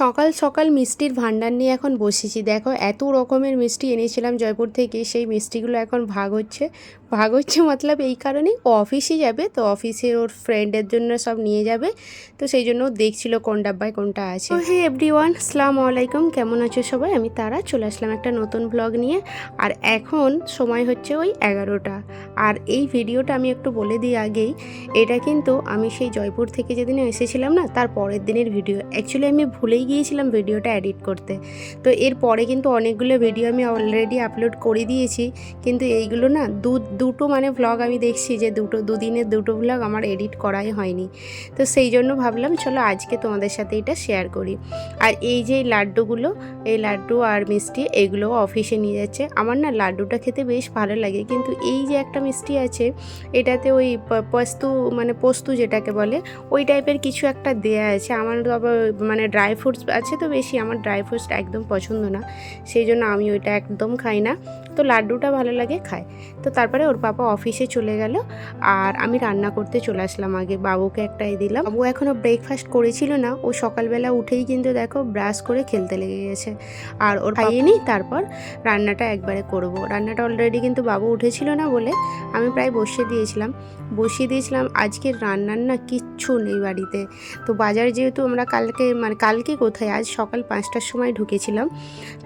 সকাল সকাল মিষ্টির ভাণ্ডার নিয়ে এখন বসেছি। দেখো, এত রকমের মিষ্টি এনেছিলাম জয়পুর থেকে। সেই মিষ্টিগুলো এখন ভাগ হচ্ছে। ভাগ হচ্ছে মতলব এই কারণেই ও অফিসে যাবে। তো অফিসের ওর ফ্রেন্ডের জন্য সব নিয়ে যাবে। তো সেই জন্য দেখছিল কোন ডাব্বায় কোনটা আছে। হে এভরি ওয়ান সালাম আলাইকুম কেমন আছো সবাই? আমি তারা। চলে আসলাম একটা নতুন ব্লগ নিয়ে। আর এখন সময় হচ্ছে ওই এগারোটা। আর এই ভিডিওটা আমি একটু বলে দিই আগেই। এটা কিন্তু আমি সেই জয়পুর থেকে যেদিন এসেছিলাম না, তার পরের দিনের ভিডিও অ্যাকচুয়ালি আমি ভুলেই গিয়েছিলাম ভিডিওটা এডিট করতে। তো এর পরে কিন্তু অনেকগুলো ভিডিও আমি অলরেডি আপলোড করে দিয়েছি। কিন্তু এইগুলো না দু দুটো মানে ভ্লগ আমি দেখছি যে দুটো, দুদিনের দুটো ভ্লগ আমার এডিট করাই হয়নি। তো সেই জন্য ভাবলাম, চলো আজকে তোমাদের সাথে এটা শেয়ার করি। আর এই যে লাড্ডুগুলো, এই লাড্ডু আর মিষ্টি, এগুলো অফিসে নিয়ে যাচ্ছে। আমার না লাড্ডুটা খেতে বেশ ভালো লাগে, কিন্তু এই যে একটা মিষ্টি আছে, এটাতে ওই পোস্তু মানে পোস্তু যেটাকে বলে, ওই টাইপের কিছু একটা দেয়া আছে। আমার তো আবার মানে ড্রাই ফ্রুটস আছে তো বেশি, আমার ড্রাই ফ্রুটস একদম পছন্দ না। সেই জন্য আমি ওইটা একদম খাই না। তো লাড্ডুটা ভালো লাগে, খাই। তো তারপরে ওর পাপা অফিসে চলে গেল আর আমি রান্না করতে চলে আসলাম আগে। বাবুকে একটাই দিলাম। বাবু এখনও ব্রেকফাস্ট করেছিল না। ও সকালবেলা উঠেই কিন্তু দেখো ব্রাশ করে খেলতে লেগে গেছে। আর ওর খাইয়ে নিই তারপর রান্নাটা একবারে করব। রান্নাটা অলরেডি কিন্তু বাবু উঠেছিল না বলে আমি প্রায় বসিয়ে দিয়েছিলাম। বসিয়ে দিয়েছিলাম আজকের রান্নার না কিচ্ছু নেই বাড়িতে। তো বাজার যেহেতু আমরা কালকে মানে কালকে কোথায়? আজ সকাল পাঁচটার সময় ঢুকেছিলাম।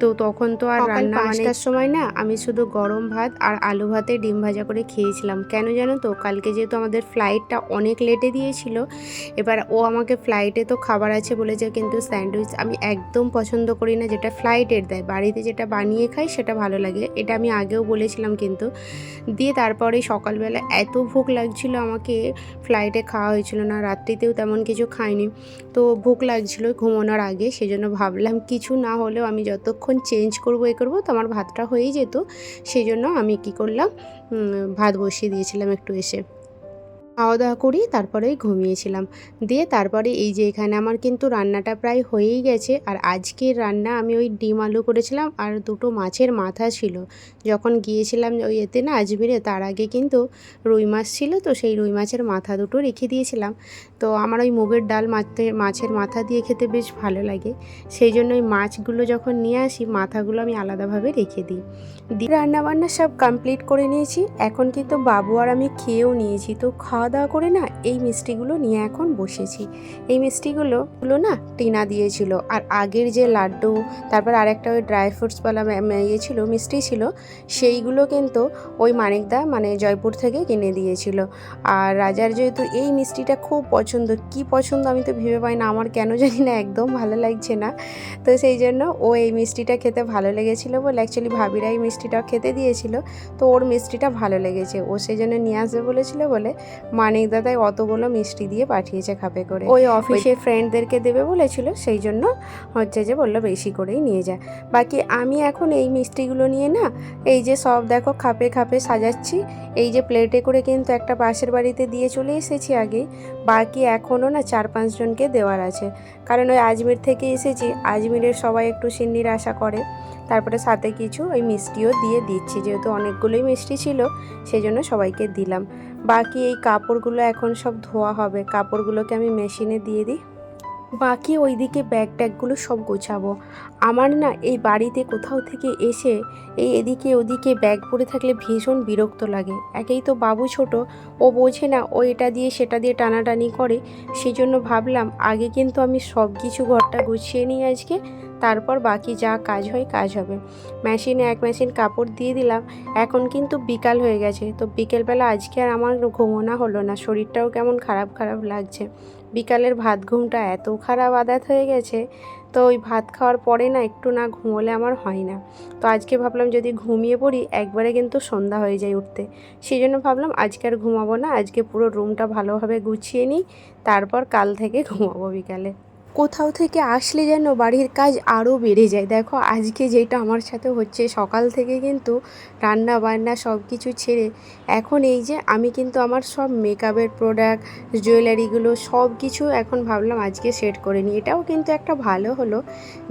তো তখন তো আর রান্না পাঁচটার সময় না? আমি শুধু গরম ভাত আর আলু ভাতে ডিম ভাজা করে খেয়েছিলাম। কেন জানো তো? কালকে যেহেতু আমাদের ফ্লাইটটা অনেক লেটে দিয়েছিল, এবার ও আমাকে ফ্লাইটে তো খাবার আছে বলেছে কিন্তু স্যান্ডউইচ আমি একদম পছন্দ করি না। যেটা ফ্লাইটের দেয়, বাড়িতে যেটা বানিয়ে খাই সেটা ভালো লাগে। এটা আমি আগেও বলেছিলাম কিন্তু। দিয়ে তারপরে সকালবেলা এত ভোগ লাগছিল আমাকে ফ্লাইটে খাওয়া হয়েছিল না, রাত্রিতেও তেমন কিছু খাইনি। তো ভোগ লাগছিল ঘুমানোর আগে, সেজন্য ভাবলাম কিছু না হলেও আমি যতক্ষণ চেঞ্জ করব এ করব তো আমার ভাতটা হয়েই যেত। সেই জন্য আমি কি করলাম ভাত বসিয়ে দিয়েছিলাম একটু এসে। খাওয়া দাওয়া করি, তারপরেই ঘুমিয়েছিলাম। দিয়ে তারপরে এই যে এখানে আমার কিন্তু রান্নাটা প্রায় হয়েই গেছে। আর আজকের রান্না আমি ওই ডিম আলু করেছিলাম আর দুটো মাছের মাথা ছিল। যখন গিয়েছিলাম ওই এতে না আজমিরে, তার আগে কিন্তু রুই মাছ ছিল, তো সেই রুই মাছের মাথা দুটো রেখে দিয়েছিলাম। তো আমার ওই মুগের ডাল মাছে মাছের মাথা দিয়ে খেতে বেশ ভালো লাগে। সেই জন্য ওই মাছগুলো যখন নিয়ে আসি, মাথাগুলো আমি আলাদাভাবে রেখে দিই। দিয়ে রান্নাবান্না সব কমপ্লিট করে নিয়েছি। এখন কিন্তু বাবু আর আমি খেয়েও নিয়েছি, তো খাওয়া দাওয়া করে না এই মিষ্টিগুলো নিয়ে এখন বসেছি। এই মিষ্টিগুলো গুলো না টিনা দিয়েছিল। আর আগের যে লাড্ডু, তারপর আরেকটা ওই ড্রাই ফ্রুটসওয়ালা ইয়ে ছিল, মিষ্টি ছিল, সেইগুলো কিন্তু ওই মানিকদা মানে জয়পুর থেকে কিনে দিয়েছিল। আর রাজার যেহেতু এই মিষ্টিটা খুব পছন্দ, কি পছন্দ আমি তো ভেবে পাই না, আমার কেন জানি না, একদম ভালো লাগছে না। তো সেই জন্য ও এই মিষ্টিটা খেতে ভালো লেগেছিলো বলে অ্যাকচুয়ালি ভাবিরা এই মিষ্টিটা খেতে দিয়েছিল। তো ওর মিষ্টিটা ভালো লেগেছে। ও সেই জন্য নিয়ে আসবে বলেছিল বলে মানিক দাদাই অতগুলো মিষ্টি দিয়ে পাঠিয়েছে খাপে করে। ওই অফিসে ফ্রেন্ডদেরকে দেবে বলেছিল সেই জন্য হচ্ছে যে বলল বেশি করেই নিয়ে যা। বাকি আমি এখন এই মিষ্টিগুলো নিয়ে না এই যে সব দেখো খাপে খাপে সাজাচ্ছি এই যে প্লেটে করে কিন্তু একটা পাশের বাড়িতে দিয়ে চলে এসেছি আগে বাকি এখনও না চার পাঁচজনকে দেওয়ার আছে। কারণ ওই আজমির থেকে এসেছি আজমিরের সবাই একটু সিন্নির আশা করে তারপরে সাথে কিছু ওই মিষ্টিও দিয়ে দিচ্ছি যেহেতু অনেকগুলোই মিষ্টি ছিল সেই জন্য সবাইকে দিলাম। বাকি এই কাপড়গুলো এখন সব ধোয়া হবে। কাপড়গুলোকে আমি মেশিনে দিয়ে দিই। বাকি ওইদিকে ব্যাগ ট্যাগগুলো সব গোছাবো। আমার না এই বাড়িতে কোথাও থেকে এসে এই এদিকে ওদিকে ব্যাগ পরে থাকলে ভীষণ বিরক্ত লাগে। একেই তো বাবু ছোট, ও বোঝে না, ও এটা দিয়ে সেটা দিয়ে টানাটানি করে। সেই জন্য ভাবলাম, আগে কিন্তু আমি সব কিছু ঘরটা গুছিয়ে নিই আজকে। তারপর বাকি যা কাজ হয় কাজ হবে। মেশিনে এক মেশিন কাপড় দিয়ে দিলাম, এখন কিন্তু বিকাল হয়ে গেছে। তো বিকেলবেলা আজকে আর আমার ঘুমোনা হলো না, শরীরটাও কেমন খারাপ খারাপ লাগছে। বিকালের ভাত ঘুমটা এত খারাপ আদাত হয়ে গেছে, তো ওই ভাত খাওয়ার পরে না একটু না ঘুমোলে আমার হয় না। তো আজকে ভাবলাম যদি ঘুমিয়ে পড়ি, একবারে কিন্তু সন্ধ্যা হয়ে যায় উঠতে। সেই জন্য ভাবলাম আজকে আর ঘুমাবো না, আজকে পুরো রুমটা ভালোভাবে গুছিয়ে নিই, তারপর কাল থেকে ঘুমাবো বিকালে। কোথাও থেকে আসলে যেন বাড়ির কাজ আরও বেড়ে যায়। দেখো, আজকে যেটা আমার সাথে হচ্ছে, সকাল থেকে কিন্তু রান্না বান্না সব কিছু ছেড়ে এখন এই যে আমি কিন্তু আমার সব মেকআপের প্রোডাক্ট জুয়েলারিগুলো সব কিছু এখন ভাবলাম আজকে সেট করে নিই। এটাও কিন্তু একটা ভালো হলো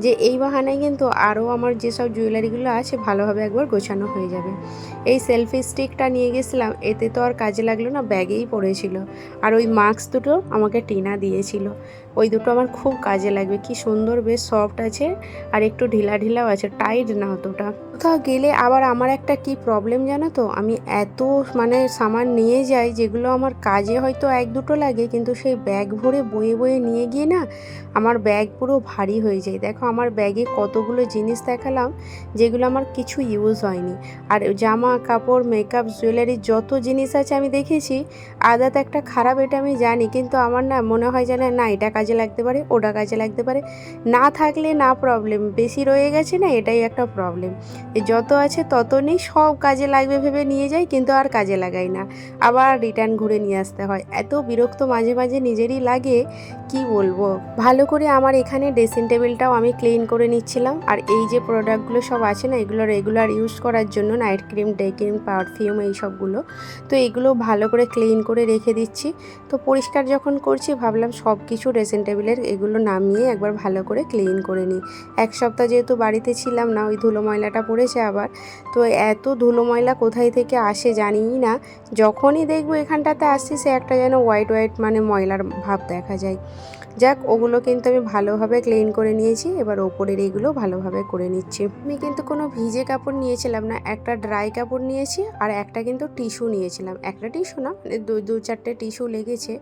যে এই বাহানায় কিন্তু আরও আমার যেসব জুয়েলারিগুলো আছে ভালোভাবে একবার গোছানো হয়ে যাবে। এই সেলফি স্টিকটা নিয়ে গেছিলাম, এতে তো আর কাজে লাগল না ব্যাগেই পড়েছিল। আর ওই মাস্ক দুটো আমাকে টিনা দিয়েছিল। ওই দুটো আমার খুব কাজে লাগবে। কি সুন্দর, বেশ সফট আছে আর একটু ঢিলা ঢিলাও আছে টাইট না অতটা। কোথাও গেলে আবার আমার একটা কি প্রবলেম জানো তো? আমি এত মানে সামান নিয়ে যাই যেগুলো আমার কাজে হয়তো এক দুটো লাগে, কিন্তু সেই ব্যাগ ভরে বয়ে বয়ে নিয়ে গিয়ে না আমার ব্যাগ পুরো ভারী হয়ে যায়। দেখো আমার ব্যাগে কতগুলো জিনিস দেখালাম যেগুলো আমার কিছু ইউজ হয়নি। আর জামা, কাপড় মেকআপ জুয়েলারি যত জিনিস আছে আমি দেখেছি আদাত একটা খারাপ এটা আমি জানি, কিন্তু আমার না মনে হয় যেন না এটা কাজে লাগতে পারে, ওটা কাজে লাগতে পারে। না থাকলে না প্রবলেম বেশি রয়ে গেছে না, এটাই একটা প্রবলেম যত আছে তত নেই, সব কাজে লাগবে ভেবে নিয়ে যাই কিন্তু আর কাজে লাগাই না। আবার রিটার্ন ঘুরে নিয়ে আসতে হয়। এত বিরক্ত মাঝে মাঝে নিজেরই লাগে, কি বলব? ভালো করে আমার এখানে ড্রেসিং টেবিলটাও আমি ক্লিন করে নিচ্ছিলাম। আর এই যে প্রোডাক্টগুলো সব আছে না, এগুলো রেগুলার ইউজ করার জন্য night cream day cream perfume এই সবগুলো, তো এগুলো ভালো করে ক্লিন করে রেখে দিচ্ছি। তো পরিষ্কার যখন করছি, ভাবলাম সব কিছু ড্রেসিং টেবিলের এগুলো নামিয়ে একবার ভালো করে ক্লিন করে নিই। এক সপ্তাহ যেহেতু বাড়িতে ছিলাম না, ওই ধুলো ময়লাটা পড়েছে আবার। তো এত ধুলো ময়লা কোথায় থেকে আসে জানি না। যখনই দেখব এখানটাতে আসছি, সে একটা যেন হোয়াইট হোয়াইট মানে ময়লার ভাব দেখা যায়। যাক, ওগুলো কিন্তু আমি ভালোভাবে ক্লিন করে নিয়েছি। এবার ওপরের এইগুলো ভালোভাবে করে নিচ্ছি। আমি কিন্তু কোনো ভিজে কাপড় নিয়েছিলাম না, একটা ড্রাই কাপড় নিয়েছি আর একটা কিন্তু টিস্যু নিয়েছিলাম। একটা টিস্যু না মানে দু দু চারটে টিস্যু লেগেছে।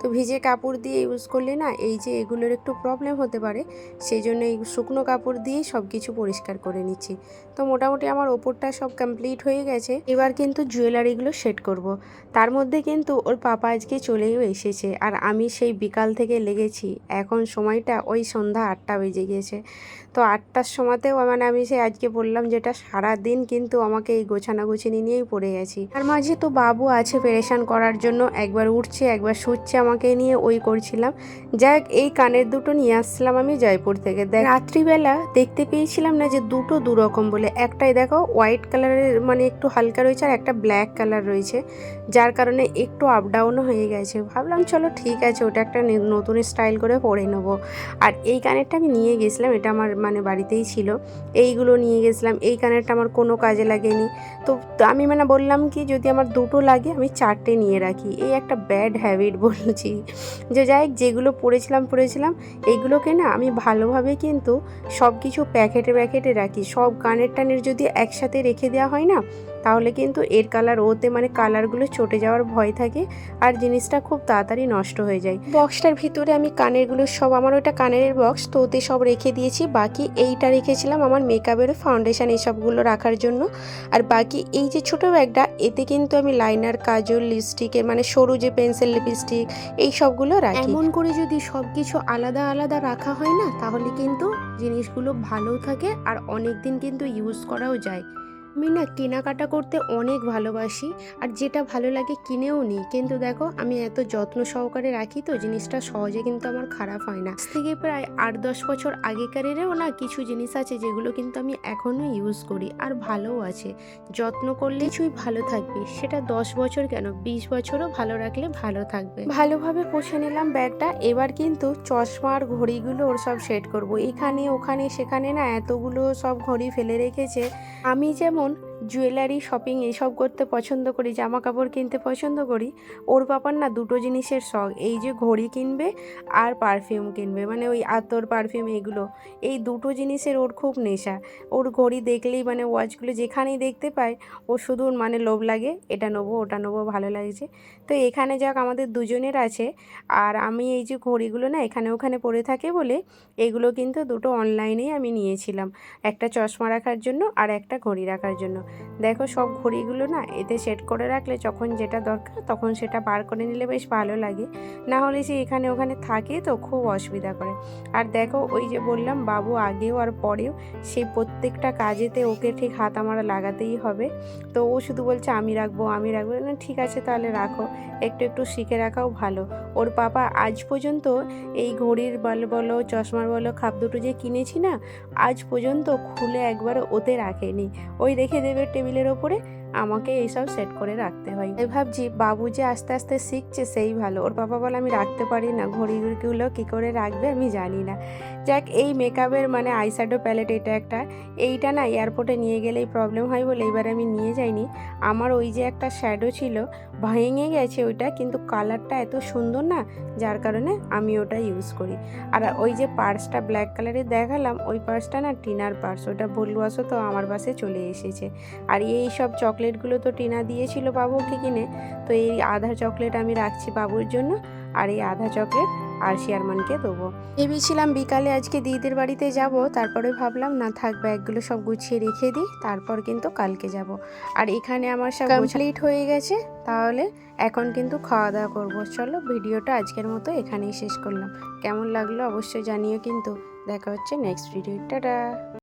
তো ভিজে কাপড় দিয়ে ইউজ করলে না, এই যে এগুলোর একটু প্রবলেম হতে পারে, সেই জন্য এই শুকনো কাপড় দিয়ে সব কিছু পরিষ্কার করে নিচ্ছি। তো মোটামুটি আমার ওপরটা সব কমপ্লিট হয়ে গেছে। এবার কিন্তু জুয়েলারিগুলো সেট করব। তার মধ্যে কিন্তু ওর পাপা আজকে চলেও এসেছে। আর আমি সেই বিকাল থেকে লেগেছি এখন সময়টা ওই সন্ধ্যা আটটা বেজে গিয়েছে। তো আটটার সময়তেও মানে আমি সে আজকে বললাম যেটা সারা দিন কিন্তু আমাকে এই গোছানা গুছিনি নিয়েই পড়ে গেছি। তার মাঝে তো বাবু আছে পেরেশান করার জন্য একবার উঠছে, একবার শুচ্ছে আমাকে নিয়ে ওই করছিলাম। যাক এই কানের দুটো নিয়ে আসছিলাম আমি জয়পুর থেকে। দেখ, রাত্রিবেলা দেখতে পেয়েছিলাম না যে দুটো দু রকম বলে। একটাই দেখো হোয়াইট কালারের মানে একটু হালকা রয়েছে আর একটা ব্ল্যাক কালার রয়েছে। যার কারণে একটু আপ ডাউনও হয়ে গেছে। ভাবলাম, চলো ঠিক আছে, ওটা একটা নতুন স্টাইল করে পরে নেব। আর এই কানেরটা আমি নিয়ে গেছিলাম, এটা আমার মানে বাড়িতেই ছিল। এইগুলো নিয়ে গেছিলাম, এই কানেরটা আমার কোনো কাজে লাগেনি। তো আমি মানে বললাম কি, যদি আমার দুটো লাগে, আমি চারটে নিয়ে রাখি। এই একটা ব্যাড হ্যাবিট বলছি। যে যাই যেগুলো পড়েছিলাম পড়েছিলাম, এইগুলোকে না আমি ভালোভাবে কিন্তু সব কিছু প্যাকেটে প্যাকেটে রাখি। সব কানের টানের যদি একসাথে রেখে দেওয়া হয় না তাহলে কিন্তু এর কালার ওতে মানে কালারগুলো চটে যাওয়ার ভয় থাকে আর জিনিসটা খুব তাড়াতাড়ি নষ্ট হয়ে যায়। বক্সটার ভিতরে আমি কানেরগুলো সব, আমার ওটা কানের বক্স তো ওতে সব রেখে দিয়েছি। বাকি এইটা রেখেছিলাম আমার মেকআপের ফাউন্ডেশন এইসবগুলো রাখার জন্য। আর বাকি এই যে ছোটো ব্যাগটা, এতে কিন্তু আমি লাইনার কাজল লিপস্টিকের মানে সরু যে পেন্সিল লিপস্টিক এই সবগুলো রাখি। এমন করে যদি সব কিছু আলাদা আলাদা রাখা হয় না, তাহলে কিন্তু জিনিসগুলো ভালো থাকে আর অনেক দিন কিন্তু ইউজ করাও যায়। আমি না কেনাকাটা করতে অনেক ভালোবাসি, আর যেটা ভালো লাগে কিনেও নিই। কিন্তু দেখো, আমি এত যত্ন সহকারে রাখি তো, জিনিসটা সহজে কিন্তু আমার খারাপ হয় না। থেকে প্রায় আট দশ বছর আগেকারেরও না কিছু জিনিস আছে, যেগুলো কিন্তু আমি এখনও ইউজ করি, আর ভালোও আছে। যত্ন করলে কিছুই ভালো থাকবে, সেটা দশ বছর কেন? বিশ বছরও ভালো রাখলে ভালো থাকবে। ভালোভাবে পুষে নিলাম ব্যাগটা, এবার কিন্তু চশমা আর ঘড়িগুলো ওর সব সেট করব। এখানে, ওখানে, সেখানে না এতগুলো সব ঘড়ি ফেলে রেখেছে আমি যেমন জুয়েলারি, শপিং এইসব করতে পছন্দ করি জামা কাপড় কিনতে পছন্দ করি। ওর বাবার না দুটো জিনিসের শখ, এই যে ঘড়ি কিনবে আর পারফিউম কিনবে মানে ওই আতর পারফিউম এগুলো। এই দুটো জিনিসের ওর খুব নেশা। ওর ঘড়ি দেখলেই মানে ওয়াচগুলো যেখানেই দেখতে পায়, ও শুধু মানে লোভ লাগে, এটা নেব, ওটা নেব, ভালো লাগছে। তো এখানে যাক, আমাদের দুজনের আছে। আর আমি এই যে ঘড়িগুলো না এখানে ওখানে পড়ে থাকে বলে, এগুলো কিন্তু দুটো অনলাইনেই আমি নিয়েছিলাম। একটা চশমা রাখার জন্য আর একটা ঘড়ি রাখার জন্য। দেখো সব ঘড়িগুলো না এতে সেট করে রাখলে যখন যেটা দরকার তখন সেটা বার করে নিলে বেশ ভালো লাগে। না হলে সে এখানে ওখানে থাকে তো খুব অসুবিধা করে। আর দেখো ওই যে বললাম বাবু আগেও আর পরেও সেই প্রত্যেকটা কাজেতে ওকে ঠিক হাত আমার লাগাতেই হবে। তো ও শুধু বলছে, আমি রাখব আমি রাখব। না ঠিক আছে তাহলে রাখো। একটু একটু শিখে রাখাও ভালো। ওর পাপা আজ পর্যন্ত এই ঘড়ির বল বলো, চশমার বলো, খাপ দুটো যে কিনেছি না, আজ পর্যন্ত খুলে একবার ওতে রাখেনি। ওই রেখে দেবে টেবিলের ওপরে আমাকে এইসব সেট করে রাখতে হয়। এই ভাবছি, বাবু যে আস্তে আস্তে শিখছে, সেই ভালো। ওর বাবা বলে, আমি রাখতে পারি না। ঘড়িগুলো কী করে রাখবে, আমি জানি না। যাক, এই মেকআপের মানে আইশ্যাডো প্যালেট এটা একটা। এইটা না এয়ারপোর্টে নিয়ে গেলেই প্রবলেম হয় বলে এইবার আমি নিয়ে যাইনি। আমার ওই যে একটা শ্যাডো ছিল, ভেঙে গেছে ওইটা, কিন্তু কালারটা এত সুন্দর না, যার কারণে আমি ওটা ইউজ করি। আর ওই যে পার্সটা ব্ল্যাক কালারের দেখালাম, ওই পার্সটা না টিনার পার্স ওটা বলল আসো তো আমার বাসে চলে এসেছে। আর এই সব চকলেটগুলো তো টিনা দিয়েছিল বাবুকে কিনে তো এই আধা চকলেট আমি রাখছি বাবুর জন্য আর এই আধা চকলেট আর শেয়ারমানকে দেবো। ভেবেছিলাম বিকালে আজকে দিদির বাড়িতে যাব তারপরে ভাবলাম না থাক ব্যাগগুলো সব গুছিয়ে রেখে দিই তারপর কিন্তু কালকে যাব। আর এখানে আমার সব কমপ্লিট হয়ে গেছে তাহলে এখন কিন্তু খাওয়া দাওয়া করব। চলো ভিডিওটা আজকের মতো এখানেই শেষ করলাম। কেমন লাগল অবশ্যই জানিও কিন্তু। দেখা হচ্ছে নেক্সট ভিডিও টাটা!